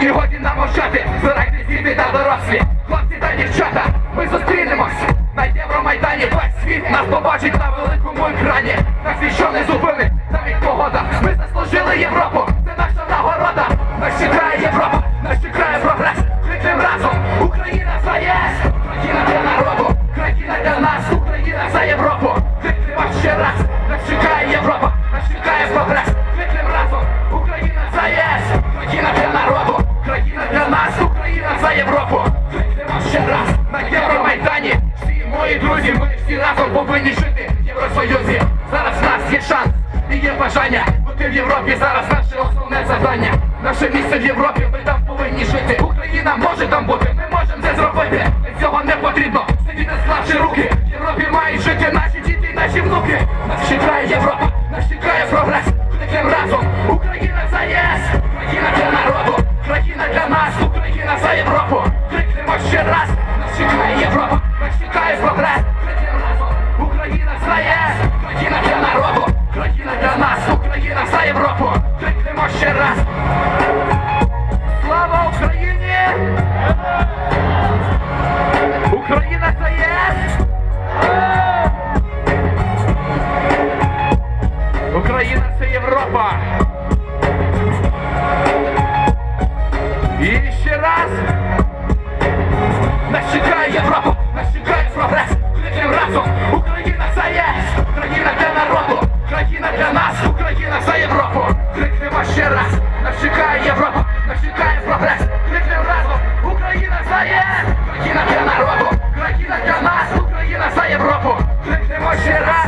І годі нам мовчати, збирайте діти та дорослі, хлопці та дівчата, ми зустрінемось на Євромайдані. Весь світ нас побачить на великому екрані. Нас ніщо не зупинить, навіть погода. Ми заслужили Європу, це повинні жити в Євросоюзі. Зараз в нас є шанс і є бажання бути в Європі. Зараз наше основне завдання. Наше місце в Європі, ми там повинні жити. Україна може там бути, ми можемо це зробити. Цього не потрібно сидіти склавши руки. В Європі мають жити наші діти і наші внуки. Нас Крикнемо ще раз!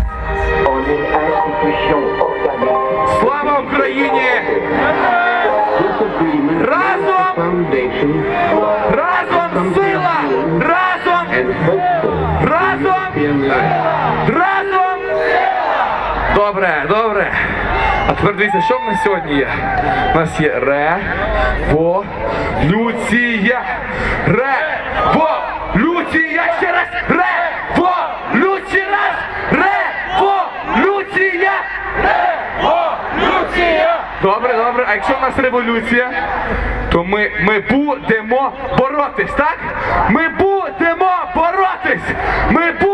Слава Україні! Разом! Разом сила! Разом! Разом! Разом! Добре, добре. А тепер дивіться, що в нас сьогодні є? У нас є революція. Революція. Ще раз. Добре, добре. А якщо в нас революція, то ми ми будемо боротись, так? Ми будемо боротись! Ми будемо